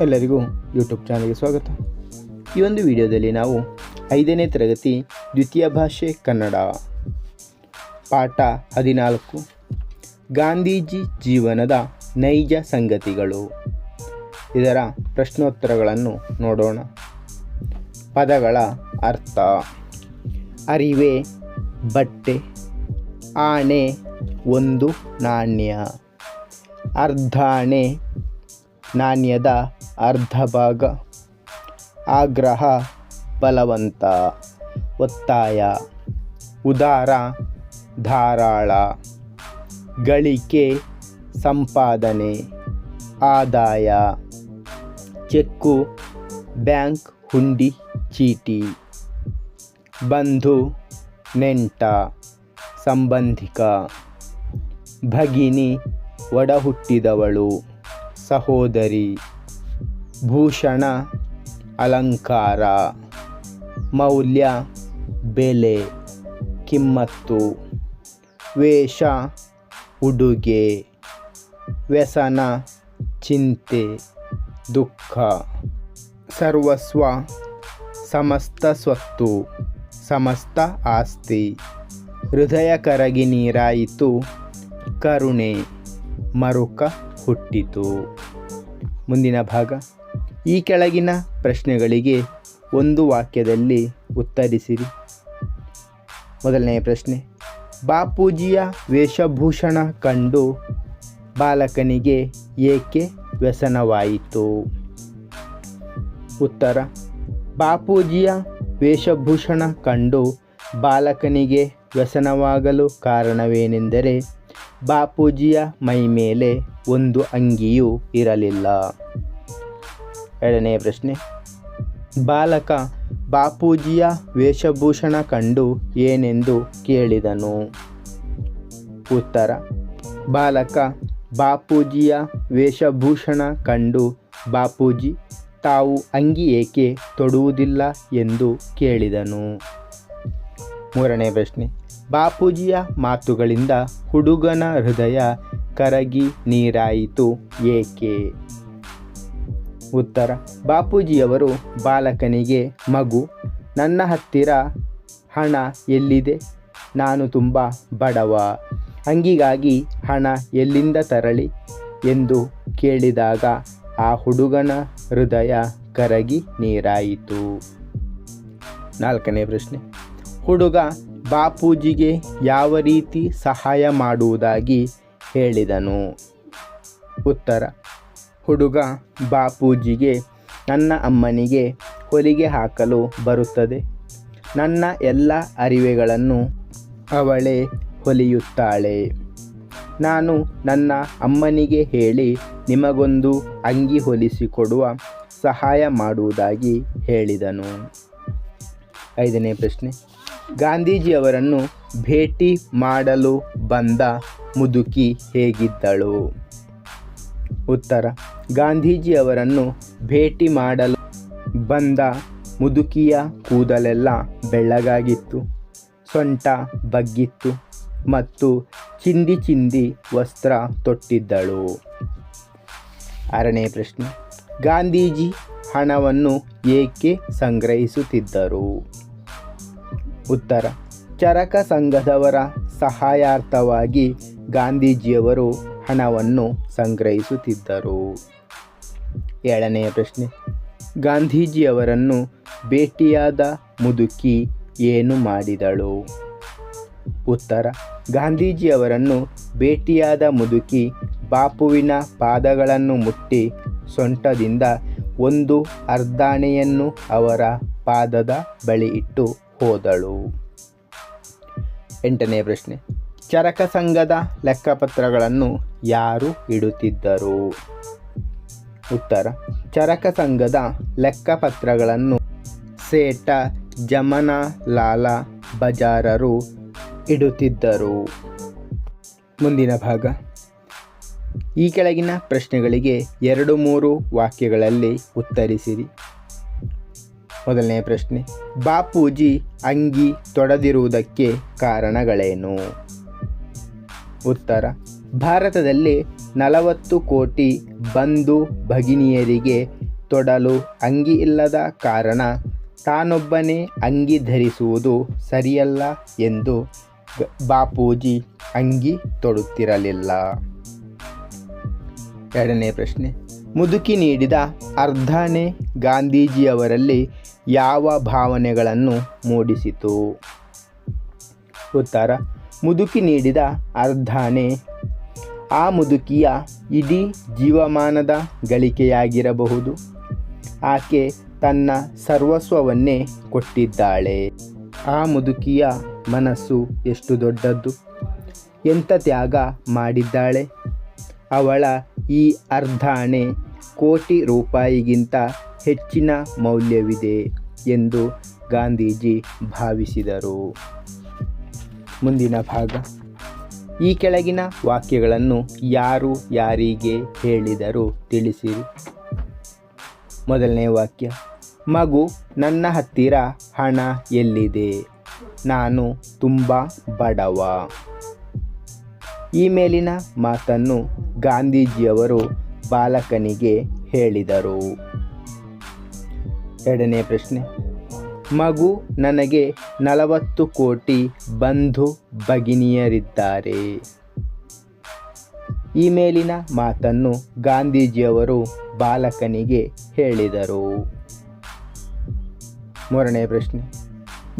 ಎಲ್ಲರಿಗೂ ಯೂಟ್ಯೂಬ್ ಚಾನಲ್ಗೆ ಸ್ವಾಗತ. ಈ ಒಂದು ವಿಡಿಯೋದಲ್ಲಿ ನಾವು ಐದನೇ ತರಗತಿ ದ್ವಿತೀಯ ಭಾಷೆ ಕನ್ನಡ ಪಾಠ ಹದಿನಾಲ್ಕು. ಗಾಂಧೀಜಿ ಜೀವನದ ನೈಜ ಸಂಗತಿಗಳು. ಇದರ ಪ್ರಶ್ನೋತ್ತರಗಳನ್ನು ನೋಡೋಣ. ಪದಗಳ ಅರ್ಥ. ಅರಿವೆ, ಬಟ್ಟೆ, ಆಣೆ, ಒಂದು ನಾಣ್ಯ. ಅರ್ಧಾಣೆ, ನಾಣ್ಯದ ಅರ್ಧ ಭಾಗ ಆಗ್ರಹ, ಬಲವಂತ, ಒತ್ತಾಯ, ಉದಾರ, ಧಾರಾಳ. ಗಳಿಕೆ, ಸಂಪಾದನೆ, ಆದಾಯ. ಚೆಕ್ಕು, ಬ್ಯಾಂಕ್ ಹುಂಡಿ, ಚೀಟಿ. ಬಂಧು, ನೆಂಟ, ಸಂಬಂಧಿಕ. ಭಗಿನಿ, ಒಡಹುಟ್ಟಿದವಳು, ಸಹೋದರಿ. ಭೂಷಣ, ಅಲಂಕಾರ, ಮೌಲ್ಯ, ಬೆಲೆ, ಕಿಮ್ಮತ್ತು, ವೇಷ, ಉಡುಗೆ, ವ್ಯಸನ, ಚಿಂತೆ, ದುಃಖ. ಸರ್ವಸ್ವ, ಸಮಸ್ತ ಸ್ವತ್ತು, ಸಮಸ್ತ ಆಸ್ತಿ. ಹೃದಯ ಕರಗಿ ನೀರಾಯಿತು, ಕರುಣೆ ಮರುಕ ಹುಟ್ಟಿತು. ಮುಂದಿನ ಭಾಗ. ಈ ಕೆಳಗಿನ ಪ್ರಶ್ನೆಗಳಿಗೆ ಒಂದು ವಾಕ್ಯದಲ್ಲಿ ಉತ್ತರಿಸಿರಿ. ಮೊದಲನೆಯ ಪ್ರಶ್ನೆ, ಬಾಪೂಜಿಯ ವೇಷಭೂಷಣ ಕಂಡು ಬಾಲಕನಿಗೆ ಏಕೆ ವ್ಯಸನವಾಯಿತು? ಉತ್ತರ, ಬಾಪೂಜಿಯ ವೇಷಭೂಷಣ ಕಂಡು ಬಾಲಕನಿಗೆ ವ್ಯಸನವಾಗಲು ಕಾರಣವೇನೆಂದರೆ ಬಾಪೂಜಿಯ ಮೈ ಮೇಲೆ ಒಂದು ಅಂಗಿಯೂ ಇರಲಿಲ್ಲ. ಎರಡನೆಯ ಪ್ರಶ್ನೆ. ಬಾಲಕ ಬಾಪೂಜಿಯ ವೇಷಭೂಷಣ ಕಂಡು ಏನೆಂದು ಕೇಳಿದನು. ಉತ್ತರ. ಬಾಲಕ ಬಾಪೂಜಿಯ ವೇಷಭೂಷಣ ಕಂಡು, ಬಾಪೂಜಿ, ತಾವು ಅಂಗಿ ಏಕೆ ತೊಡುವುದಿಲ್ಲ ಎಂದು ಕೇಳಿದನು. ಮೂರನೇ ಪ್ರಶ್ನೆ. ಬಾಪೂಜಿಯ ಮಾತುಗಳಿಂದ ಹುಡುಗನ ಹೃದಯ ಕರಗಿ ನೀರಾಯಿತು ಏಕೆ? ಉತ್ತರ. ಬಾಪೂಜಿಯವರು ಬಾಲಕನಿಗೆ, ಮಗು, ನನ್ನ ಹತ್ತಿರ ಹಣ ಎಲ್ಲಿದೆ? ನಾನು ತುಂಬ ಬಡವ. ಅಂಗಿಗಾಗಿ ಹಣ ಎಲ್ಲಿಂದ ತರಲಿ? ಎಂದು ಕೇಳಿದಾಗ ಆ ಹುಡುಗನ ಹೃದಯ ಕರಗಿ ನೀರಾಯಿತು. ನಾಲ್ಕನೇ ಪ್ರಶ್ನೆ. ಹುಡುಗ ಬಾಪೂಜಿಗೆ ಯಾವ ರೀತಿ ಸಹಾಯ ಮಾಡುವುದಾಗಿ ಹೇಳಿದನು? ಉತ್ತರ. ಹುಡುಗ ಬಾಪೂಜಿಗೆ, ನನ್ನ ಅಮ್ಮನಿಗೆ ಹೊಲಿಗೆ ಹಾಕಲು ಬರುತ್ತದೆ. ನನ್ನ ಎಲ್ಲ ಅರಿವೆಗಳನ್ನು ಅವಳೇ ಹೊಲಿಯುತ್ತಾಳೆ. ನಾನು ನನ್ನ ಅಮ್ಮನಿಗೆ ಹೇಳಿ ನಿಮಗೊಂದು ಅಂಗಿ ಹೊಲಿಸಿಕೊಡುವ ಸಹಾಯ ಮಾಡುವುದಾಗಿ ಹೇಳಿದನು. ಐದನೇ ಪ್ರಶ್ನೆ. ಗಾಂಧೀಜಿಯವರನ್ನು ಭೇಟಿ ಮಾಡಲು ಬಂದ ಮುದುಕಿ ಹೇಗಿದ್ದಳು? ಉತ್ತರ. ಗಾಂಧೀಜಿಯವರನ್ನು ಭೇಟಿ ಮಾಡಲು ಬಂದ ಮುದುಕಿಯ ಕೂದಲೆಲ್ಲ ಬೆಳ್ಳಗಾಗಿತ್ತು, ಸೊಂಟ ಬಗ್ಗಿತ್ತು ಮತ್ತು ಚಿಂದಿ ಚಿಂದಿ ವಸ್ತ್ರ ತೊಟ್ಟಿದ್ದಳು. ಆರನೇ ಪ್ರಶ್ನೆ. ಗಾಂಧೀಜಿ ಹಣವನ್ನು ಏಕೆ ಸಂಗ್ರಹಿಸುತ್ತಿದ್ದರು? ಉತ್ತರ. ಚರಕ ಸಂಘದವರ ಸಹಾಯಾರ್ಥವಾಗಿ ಗಾಂಧೀಜಿಯವರು ಹಣವನ್ನು ಸಂಗ್ರಹಿಸುತ್ತಿದ್ದರು. ಏಳನೆಯ ಪ್ರಶ್ನೆ. ಗಾಂಧೀಜಿಯವರನ್ನು ಭೇಟಿಯಾದ ಮುದುಕಿ ಏನು ಮಾಡಿದಳು? ಉತ್ತರ. ಗಾಂಧೀಜಿಯವರನ್ನು ಭೇಟಿಯಾದ ಮುದುಕಿ ಬಾಪುವಿನ ಪಾದಗಳನ್ನು ಮುಟ್ಟಿ ಸೊಂಟದಿಂದ ಒಂದು ಅರ್ಧಾಣೆಯನ್ನು ಅವರ ಪಾದದ ಬಳಿ ಇಟ್ಟು ಹೋದಳು. ಎಂಟನೇ ಪ್ರಶ್ನೆ. ಚರಕ ಸಂಘದ ಲೆಕ್ಕಪತ್ರಗಳನ್ನು ಯಾರು ಇಡುತ್ತಿದ್ದರು? ಉತ್ತರ. ಚರಕ ಸಂಘದ ಲೆಕ್ಕಪತ್ರಗಳನ್ನು ಸೇಟ ಜಮನ ಲಾಲ ಬಜಾರರು ಇಡುತ್ತಿದ್ದರು. ಮುಂದಿನ ಭಾಗ. ಈ ಕೆಳಗಿನ ಪ್ರಶ್ನೆಗಳಿಗೆ ಎರಡು ಮೂರು ವಾಕ್ಯಗಳಲ್ಲಿ ಉತ್ತರಿಸಿರಿ. ಮೊದಲನೆಯ ಪ್ರಶ್ನೆ, ಬಾಪೂಜಿ ಅಂಗಿ ತೊಡೆದಿರುವುದಕ್ಕೆ ಕಾರಣಗಳೇನು? ಉತ್ತರ ಭಾರತದಲ್ಲಿ ನಲವತ್ತು ಕೋಟಿ ಬಂಧು ಭಗಿನಿಯರಿಗೆ ತೊಡಲು ಅಂಗಿ ಇಲ್ಲದ ಕಾರಣ ತಾನೊಬ್ಬನೇ ಅಂಗಿ ಧರಿಸುವುದು ಸರಿಯಲ್ಲ ಎಂದು ಬಾಪೂಜಿ ಅಂಗಿ ತೊಡುತ್ತಿರಲಿಲ್ಲ. ಎರಡನೇ ಪ್ರಶ್ನೆ. ಮುದುಕಿ ನೀಡಿದ ಅರ್ಧಾನೆ ಗಾಂಧೀಜಿಯವರಲ್ಲಿ ಯಾವ ಭಾವನೆಗಳನ್ನು ಮೂಡಿಸಿತು? ಉತ್ತರ. ಮುದುಕಿ ನೀಡಿದ ಅರ್ಧಾನೆ ಆ ಮುದುಕಿಯ ಇಡೀ ಜೀವಮಾನದ ಗಳಿಕೆಯಾಗಿರಬಹುದು. ಆಕೆ ತನ್ನ ಸರ್ವಸ್ವವನ್ನೇ ಕೊಟ್ಟಿದ್ದಾಳೆ. ಆ ಮುದುಕಿಯ ಮನಸ್ಸು ಎಷ್ಟು ದೊಡ್ಡದ್ದು. ಎಂಥ ತ್ಯಾಗ ಮಾಡಿದ್ದಾಳೆ. ಅವಳ ಈ ಅರ್ಧಾಣೆ ಕೋಟಿ ರೂಪಾಯಿಗಿಂತ ಹೆಚ್ಚಿನ ಮೌಲ್ಯವಿದೆ ಎಂದು ಗಾಂಧೀಜಿ ಭಾವಿಸಿದರು. ಮುಂದಿನ ಭಾಗ. ಈ ಕೆಳಗಿನ ವಾಕ್ಯಗಳನ್ನು ಯಾರು ಯಾರಿಗೆ ಹೇಳಿದರು ತಿಳಿಸಿರಿ. ಮೊದಲನೇ ವಾಕ್ಯ, ಮಗು ನನ್ನ ಹತ್ತಿರ ಹಣ ಎಲ್ಲಿದೆ? ನಾನು ತುಂಬ ಬಡವ. ಈ ಮೇಲಿನ ಮಾತನ್ನು ಗಾಂಧೀಜಿಯವರು ಬಾಲಕನಿಗೆ ಹೇಳಿದರು. ಎರಡನೇ ಪ್ರಶ್ನೆ ಮಗು ನನಗೆ ನಲವತ್ತು ಕೋಟಿ ಬಂಧು ಭಗಿನಿಯರಿದ್ದಾರೆ. ಈ ಮೇಲಿನ ಮಾತನ್ನು ಗಾಂಧೀಜಿಯವರು ಬಾಲಕನಿಗೆ ಹೇಳಿದರು. ಮೂರನೇ ಪ್ರಶ್ನೆ.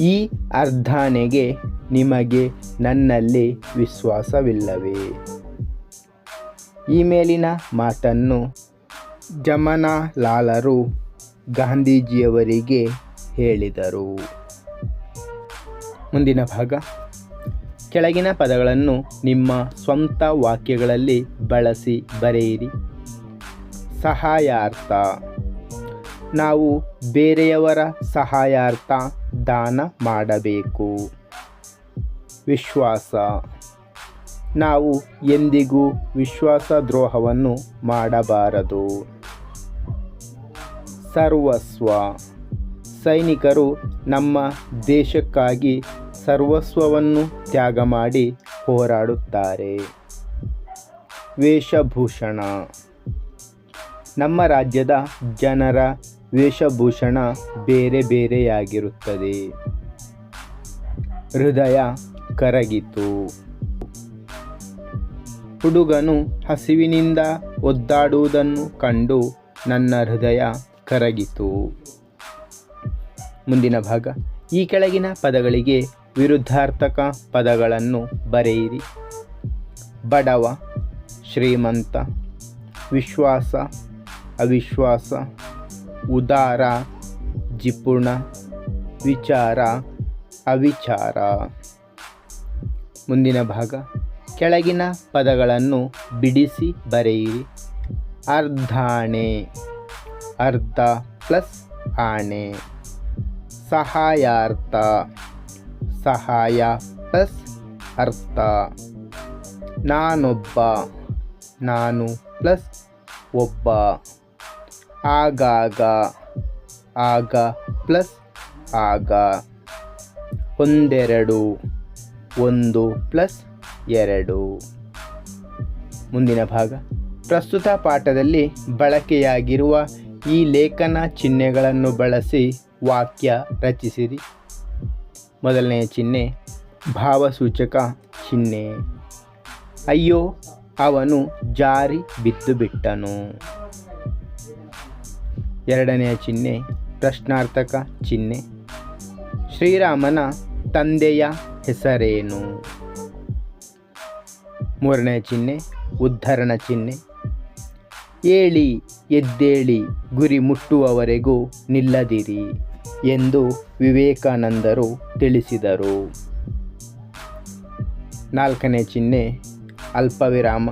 ಈ ಅರ್ಧಾನೆಗೆ ನಿಮಗೆ ನನ್ನಲ್ಲಿ ವಿಶ್ವಾಸವಿಲ್ಲವೇ? ಈ ಮೇಲಿನ ಮಾತನ್ನು ಜಮನಾಲಾಲರು ಗಾಂಧೀಜಿಯವರಿಗೆ ಹೇಳಿದರು. ಮುಂದಿನ ಭಾಗ. ಕೆಳಗಿನ ಪದಗಳನ್ನು ನಿಮ್ಮ ಸ್ವಂತ ವಾಕ್ಯಗಳಲ್ಲಿ ಬಳಸಿ ಬರೆಯಿರಿ. ಸಹಾಯಾರ್ಥ. ನಾವು ಬೇರೆಯವರ ಸಹಾಯಾರ್ಥ ದಾನ ಮಾಡಬೇಕು. ವಿಶ್ವಾಸ. ನಾವು ಎಂದಿಗೂ ವಿಶ್ವಾಸ ದ್ರೋಹವನ್ನು ಮಾಡಬಾರದು. ಸರ್ವಸ್ವ. ಸೈನಿಕರು ನಮ್ಮ ದೇಶಕ್ಕಾಗಿ ಸರ್ವಸ್ವವನ್ನು ತ್ಯಾಗ ಮಾಡಿ ಹೋರಾಡುತ್ತಾರೆ. ವೇಷಭೂಷಣ. ನಮ್ಮ ರಾಜ್ಯದ ಜನರ ವೇಷಭೂಷಣ ಬೇರೆ ಬೇರೆಯಾಗಿರುತ್ತದೆ. ಹೃದಯ ಕರಗಿತು. ಹುಡುಗನು ಹಸಿವಿನಿಂದ ಒದ್ದಾಡುವುದನ್ನು ಕಂಡು ನನ್ನ ಹೃದಯ ಕರಗಿತು. ಮುಂದಿನ ಭಾಗ. ಈ ಕೆಳಗಿನ ಪದಗಳಿಗೆ ವಿರುದ್ಧಾರ್ಥಕ ಪದಗಳನ್ನು ಬರೆಯಿರಿ. ಬಡವ, ಶ್ರೀಮಂತ, ವಿಶ್ವಾಸ, ಅವಿಶ್ವಾಸ, ಉದಾರ, ಜಿಪುಣ, ವಿಚಾರ, ಅವಿಚಾರ. ಮುಂದಿನ ಭಾಗ. ಕೆಳಗಿನ ಪದಗಳನ್ನು ಬಿಡಿಸಿ ಬರೆಯಿರಿ. ಅರ್ಧಾಣೆ, ಅರ್ಧ ಪ್ಲಸ್ ಆಣೆ. ಸಹಾಯಾರ್ಥ. ಸಹಾಯ ಪ್ಲಸ್ ಅರ್ಥ. ನಾನೊಬ್ಬ. ನಾನು ಪ್ಲಸ್ ಒಬ್ಬ. ಆಗಾಗ. ಆಗ ಪ್ಲಸ್ ಆಗ. ಒಂದೆರಡು. ಒಂದು ಪ್ಲಸ್ ಎರಡು. ಮುಂದಿನ ಭಾಗ. ಪ್ರಸ್ತುತ ಪಾಠದಲ್ಲಿ ಬಳಕೆಯಾಗಿರುವ ಈ ಲೇಖನ ಚಿಹ್ನೆಗಳನ್ನು ಬಳಸಿ ವಾಕ್ಯ ರಚಿಸಿರಿ. ಮೊದಲನೆಯ ಚಿಹ್ನೆ, ಭಾವಸೂಚಕ ಚಿಹ್ನೆ. ಅಯ್ಯೋ, ಅವನು ಜಾರಿ ಬಿದ್ದು ಬಿಟ್ಟನು ಎರಡನೆಯ ಚಿಹ್ನೆ, ಪ್ರಶ್ನಾರ್ಥಕ ಚಿಹ್ನೆ. ಶ್ರೀರಾಮನ ತಂದೆಯ ಹೆಸರೇನು? ಮೂರನೆಯ ಚಿಹ್ನೆ, ಉದ್ಧರಣ ಚಿಹ್ನೆ. ಏಳಿ ಎದ್ದೇಳಿ ಗುರಿ ಮುಟ್ಟುವವರೆಗೂ ನಿಲ್ಲದಿರಿ. ಎಂದು ವಿವೇಕಾನಂದರು ತಿಳಿಸಿದರು. ನಾಲ್ಕನೇ ಚಿಹ್ನೆ, ಅಲ್ಪವಿರಾಮ.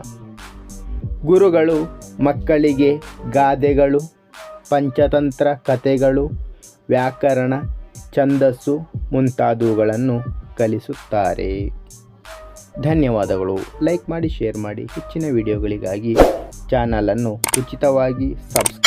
ಗುರುಗಳು, ಮಕ್ಕಳಿಗೆ ಗಾದೆಗಳು, ಪಂಚತಂತ್ರ ಕಥೆಗಳು, ವ್ಯಾಕರಣ, ಛಂದಸ್ಸು ಮುಂತಾದವುಗಳನ್ನು ಕಲಿಸುತ್ತಾರೆ. ಧನ್ಯವಾದಗಳು. ಲೈಕ್ ಮಾಡಿ, ಶೇರ್ ಮಾಡಿ. ಹೆಚ್ಚಿನ ವಿಡಿಯೋಗಳಿಗಾಗಿ ಚಾನಲನ್ನು ಉಚಿತವಾಗಿ ಸಬ್ಸ್ಕ್ರೈಬ್